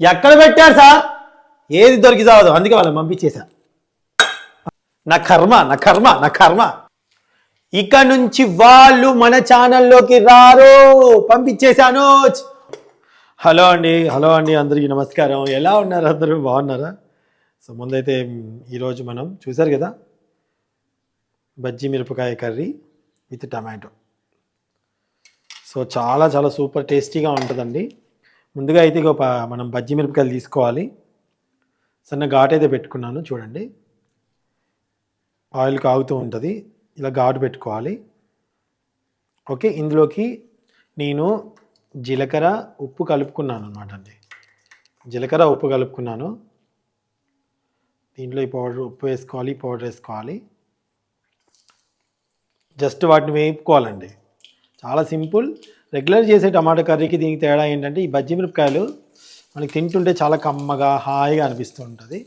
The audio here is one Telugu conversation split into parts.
ఎక్కడ పెట్టారు సార్? ఏది దొరికి చావదు. అందుకే వాళ్ళని పంపించేశా. నా కర్మ నా కర్మ నా కర్మ. ఇక నుంచి వాళ్ళు మన ఛానల్లోకి రారు. పంపించేశాను హలో అండి హలో అండి అందరికీ నమస్కారం. ఎలా ఉన్నారు అందరూ? బాగున్నారా? సో ముందైతే ఈరోజు మనం చూసారు కదా బజ్జీ మిరపకాయ కర్రీ విత్ టమాటో. సో చాలా చాలా సూపర్ టేస్టీగా ఉంటుందండి. ముందుగా అయితే ఒక మనం బజ్జి మిరపకాయలు తీసుకోవాలి. సన్న ఘాటు అయితే పెట్టుకున్నాను చూడండి. ఆయిల్ కాగుతూ ఉంటుంది ఇలా ఘాటు పెట్టుకోవాలి. ఓకే ఇందులోకి నేను జీలకర్ర ఉప్పు కలుపుకున్నాను అనమాట అండి. జీలకర్ర ఉప్పు కలుపుకున్నాను. దీంట్లో ఈ పౌడర్ ఉప్పు వేసుకోవాలి పౌడర్ వేసుకోవాలి. జస్ట్ వాటిని వేపుకోవాలండి. చాలా సింపుల్ రెగ్యులర్ చేసే టమాటా కర్రీకి దీనికి తేడా ఏంటంటే ఈ బజ్జీ మిరపకాయలు మనకి తింటుంటే చాలా కమ్మగా హాయిగా అనిపిస్తూ ఉంటుంది.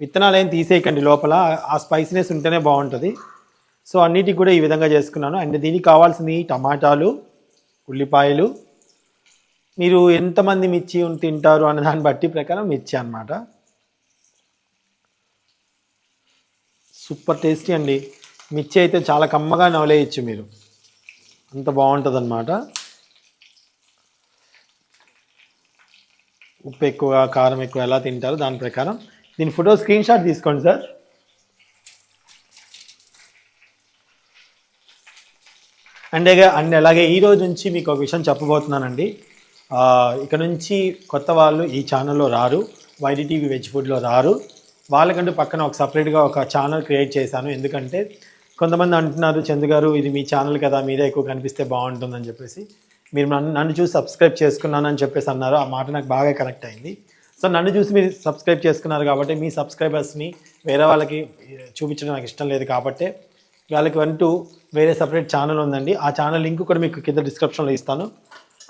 విత్తనాలు ఏం తీసేయకండి లోపల ఆ స్పైసీనెస్ ఉంటేనే బాగుంటుంది. సో అన్నిటికి కూడా ఈ విధంగా చేసుకున్నాను. అండ్ దీనికి కావాల్సింది టమాటాలు ఉల్లిపాయలు. మీరు ఎంతమంది మిర్చి తింటారు అన్న దాన్ని బట్టి ప్రకారం మిర్చి అన్నమాట. సూపర్ టేస్టీ అండి. మిర్చి అయితే చాలా కమ్మగా నవలేయచ్చు మీరు. అంత బాగుంటుంది అనమాట ఉప్పు ఎక్కువ కారం ఎక్కువ ఎలా తింటారో దాని ప్రకారం. దీని ఫోటో స్క్రీన్ షాట్ తీసుకోండి సార్. అండ్ అండ్ అలాగే ఈ రోజు నుంచి మీకు ఒక విషయం చెప్పబోతున్నానండి. ఆ, ఇక నుంచి కొత్త వాళ్ళు ఈ ఛానల్లో రారు. వైడి టీవీ వెజ్ ఫుడ్లో రారు. వాళ్ళకంటూ పక్కన ఒక సపరేట్గా ఒక ఛానల్ క్రియేట్ చేశాను. ఎందుకంటే కొంతమంది అంటున్నారు చందు గారు ఇది మీ ఛానల్ కదా మీరే ఎక్కువ కనిపిస్తే బాగుంటుందని చెప్పేసి. మీరు నన్ను నన్ను చూసి సబ్స్క్రైబ్ చేసుకున్నానని చెప్పేసి అన్నారు. ఆ మాట నాకు బాగా కనెక్ట్ అయింది. సో నన్ను చూసి మీరు సబ్స్క్రైబ్ చేసుకున్నారు కాబట్టి మీ సబ్స్క్రైబర్స్ని వేరే వాళ్ళకి చూపించడం నాకు ఇష్టం లేదు కాబట్టి వాళ్ళకి అంటూ వేరే సపరేట్ ఛానల్ ఉందండి. ఆ ఛానల్ లింక్ కూడా మీకు కింద డిస్క్రిప్షన్లో ఇస్తాను.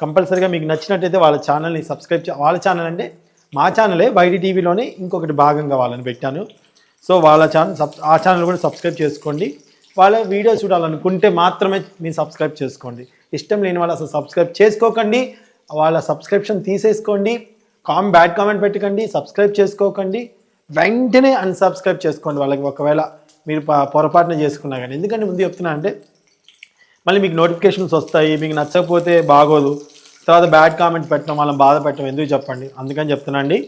కంపల్సరీగా మీకు నచ్చినట్టయితే వాళ్ళ ఛానల్ని సబ్స్క్రైబ్ చే వాళ్ళ ఛానల్ అంటే మా ఛానలే వైడి టీవీలోనే ఇంకొకటి భాగంగా వాళ్ళని పెట్టాను. సో వాళ్ళ ఛానల్ సబ్ ఆ ఛానల్ కూడా సబ్స్క్రైబ్ చేసుకోండి. వాళ్ళ వీడియో చూడాలనుకుంటే మాత్రమే మీరు సబ్స్క్రైబ్ చేసుకోండి. ఇష్టం లేని వాళ్ళు అసలు సబ్స్క్రైబ్ చేసుకోకండి. వాళ్ళ సబ్స్క్రిప్షన్ తీసేసుకోండి. కామ్ బ్యాడ్ కామెంట్ పెట్టకండి. సబ్స్క్రైబ్ చేసుకోకండి. వెంటనే అన్సబ్స్క్రైబ్ చేసుకోండి వాళ్ళకి. ఒకవేళ మీరు పొరపాటున చేసుకున్నా కానీ. ఎందుకంటే ముందు చెప్తున్నా అంటే మళ్ళీ మీకు నోటిఫికేషన్స్ వస్తాయి మీకు నచ్చకపోతే బాగోదు. తర్వాత బ్యాడ్ కామెంట్ పెట్టడం వాళ్ళని బాధ పెట్టడం ఎందుకు చెప్పండి? అందుకని చెప్తున్నానండి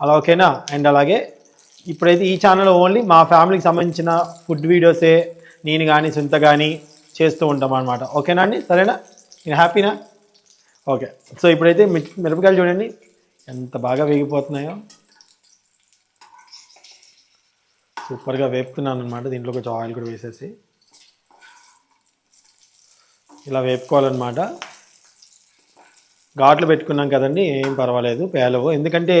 అలా ఓకేనా? అండ్ అలాగే ఇప్పుడైతే ఈ ఛానల్ ఓన్లీ మా ఫ్యామిలీకి సంబంధించిన ఫుడ్ వీడియోసే నేను కానీ సుంత కానీ చేస్తూ ఉంటాం అనమాట ఓకేనా అండి? సరేనా? నేను హ్యాపీనా? ఓకే. సో ఇప్పుడైతే మిరపకాయలు చూడండి. ఎంత బాగా వేగిపోతున్నాయో. సూపర్గా వేపుతున్నాను అనమాట దీంట్లో కొంచెం ఆయిల్ కూడా వేసేసి. ఇలా వేపుకోవాలన్నమాట. ఘాట్లు పెట్టుకున్నాం కదండి. ఏం పర్వాలేదు. పేలవు. ఎందుకంటే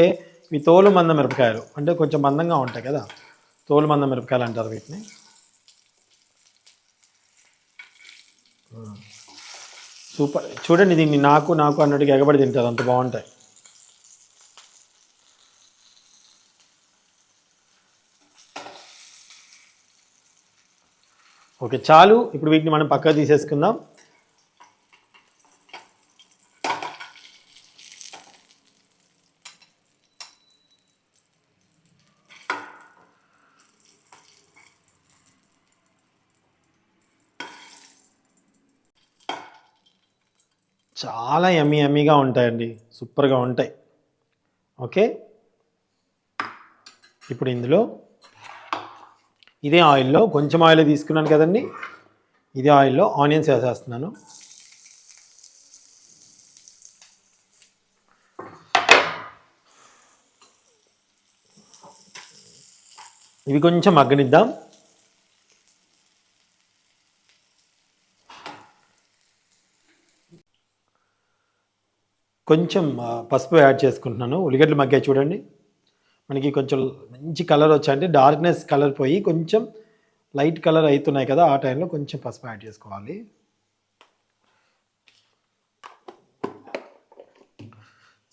ఇవి తోలు మంద మిరపకాయలు. అంటే కొంచెం మందంగా ఉంటాయి కదా. తోలు మంద మిరపకాయలు అంటారు వీటిని. సూపర్. చూడండి దీన్ని నాకు నాకు అన్నట్టుగా ఎగబడి తింటారు. అంత బాగుంటాయి. ఓకే చాలు. ఇప్పుడు వీటిని మనం పక్కకు తీసేసుకుందాం. చాలా ఎమ్మి ఎమ్మిగా ఉంటాయండి. సూపర్గా ఉంటాయి. ఓకే? ఇప్పుడు ఇందులో ఇదే ఆయిల్లో కొంచెం ఆయిల్ తీసుకున్నాను కదండి. ఇదే ఆయిల్లో ఆనియన్స్ వేసేస్తున్నాను. ఇవి కొంచెం మగ్గనిద్దాం. కొంచెం పసుపు యాడ్ చేసుకుంటున్నాను. ఉల్లిగడ్డలు మగ్గాయి చూడండి. మనకి కొంచెం మంచి కలర్ వచ్చాయంటే డార్క్నెస్ కలర్ పోయి కొంచెం లైట్ కలర్ అవుతున్నాయి కదా ఆ టైంలో కొంచెం పసుపు యాడ్ చేసుకోవాలి.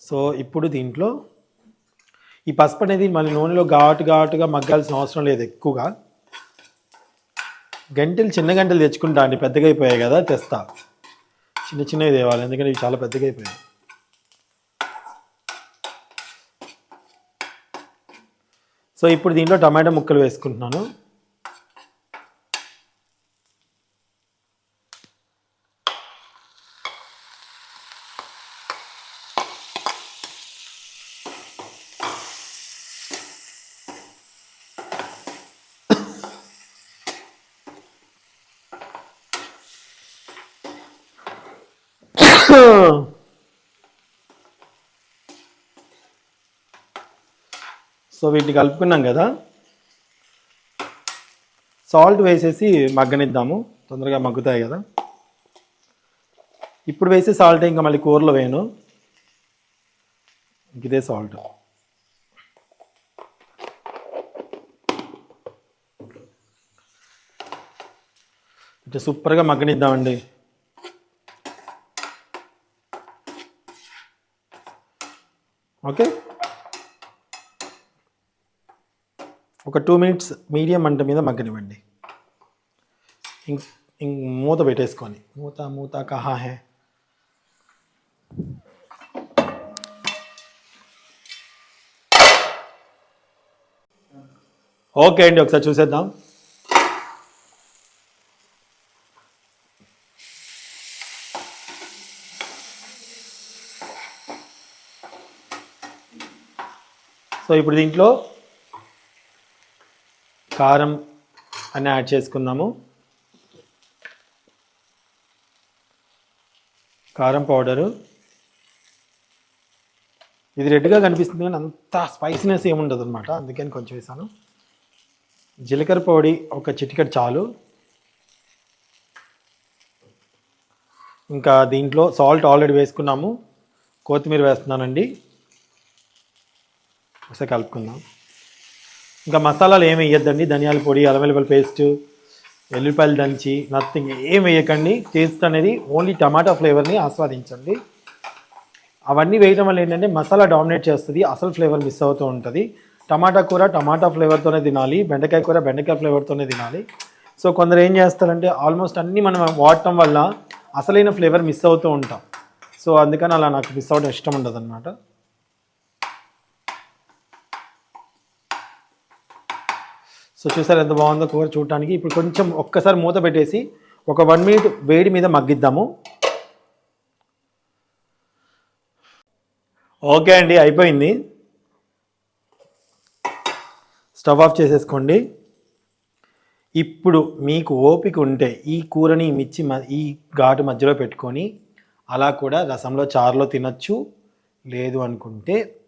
సో ఇప్పుడు దీంట్లో ఈ పసుపు అనేది మళ్ళీ నూనెలో ఘాటు ఘాటుగా మగ్గాల్సిన అవసరం లేదు ఎక్కువగా. గంటలు చిన్న గంటలు తెచ్చుకుంటా అండి. పెద్దగా అయిపోయాయి కదా తెస్తా. చిన్న చిన్నవి తేవాలి. ఎందుకంటే ఇవి చాలా పెద్దగా అయిపోయాయి. సో ఇప్పుడు దీంట్లో టమాటా ముక్కలు వేసుకుంటున్నాను. సో వీటిని కలుపుకున్నాం కదా. సాల్ట్ వేసేసి మగ్గనిద్దాము. తొందరగా మగ్గుతాయి కదా. ఇప్పుడు వేసే సాల్ట్ ఇంకా మళ్ళీ కూరలో వేయను. ఇదే సాల్ట్. ఇట్లా సూపర్గా మగ్గనిద్దామండి. ఓకే? ఒక టూ మినిట్స్ మీడియం మంట మీద మగ్గనివ్వండి. ఇంక్ ఇంక్ మూత పెట్టేసుకొని. మూత మూత కహా హే. ఓకే అండి ఒకసారి చూసేద్దాం. సో ఇప్పుడు దీంట్లో కారం అని యాడ్ చేసుకుందాము కారం పౌడరు. ఇది రెడ్గా కనిపిస్తుంది కానీ అంత స్పైసీనెస్ ఏముండదు అనమాట అందుకని కొంచెం వేసాను. జీలకర్ర పొడి ఒక చిటికెట్ చాలు. ఇంకా దీంట్లో సాల్ట్ ఆల్రెడీ వేసుకున్నాము. కొత్తిమీర వేస్తున్నానండి. ఒకసారి కలుపుకుందాం. ఇంకా మసాలాలు ఏమి వేయద్దండి. ధనియాల పొడి అల్లం వెల్లుల్లి పేస్ట్ వెల్లుల్లిపాయలు దంచి నథింగ్ ఏం వేయకండి. టేస్ట్ అనేది ఓన్లీ టమాటా ఫ్లేవర్ని ఆస్వాదించండి. అవన్నీ వేయడం వల్ల ఏంటంటే మసాలా డామినేట్ చేస్తుంది అసలు ఫ్లేవర్ మిస్ అవుతూ ఉంటుంది. టమాటా కూర టమాటా ఫ్లేవర్తోనే తినాలి బెండకాయ కూర బెండకాయ ఫ్లేవర్తోనే తినాలి. సో కొందరు ఏం చేస్తారంటే ఆల్మోస్ట్ అన్నీ మనం వాడటం వల్ల అసలైన ఫ్లేవర్ మిస్ అవుతూ ఉంటాం. సో అందుకని అలా నాకు మిస్ అవ్వడం ఇష్టం ఉండదు అనమాట సో చూసారు ఎంత బాగుందో కూర చూడటానికి. ఇప్పుడు కొంచెం ఒక్కసారి మూత పెట్టేసి ఒక వన్ మినిట్ వేడి మీద మగ్గిద్దాము. ఓకే అండి అయిపోయింది. స్టవ్ ఆఫ్ చేసేసుకోండి. ఇప్పుడు మీకు ఓపిక ఉంటే ఈ కూరని మిర్చి మ- ఈ ఘాటు మధ్యలో పెట్టుకొని అలా కూడా రసంలో చారులో తినచ్చు. లేదు అనుకుంటే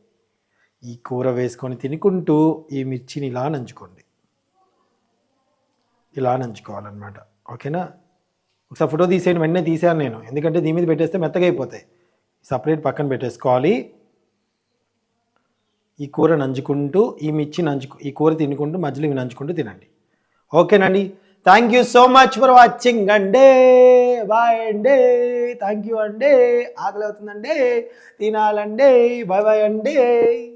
ఈ కూర వేసుకొని తినుకుంటూ ఈ మిర్చిని ఇలా నంచుకోండి. ఇలా నంచుకోవాలన్నమాట. ఓకేనా? ఒకసారి ఫోటో తీసేయండి వెంటనే తీసాను నేను. ఎందుకంటే దీని మీద పెట్టేస్తే మెత్తగా అయిపోతాయి. సపరేట్ పక్కన పెట్టేసుకోవాలి. ఈ కూర నంచుకుంటూ ఈ మిర్చి నంచుకు ఈ కూర తినుకుంటూ మధ్యలో ఇవి నంచుకుంటూ తినండి. ఓకేనండి. Thank you so much for watching అండే. బాయ్ అండే. థ్యాంక్ యూ అండే. ఆకలి అవుతుందండి. తినాలండి. బాయ్ బాయ్ అండి.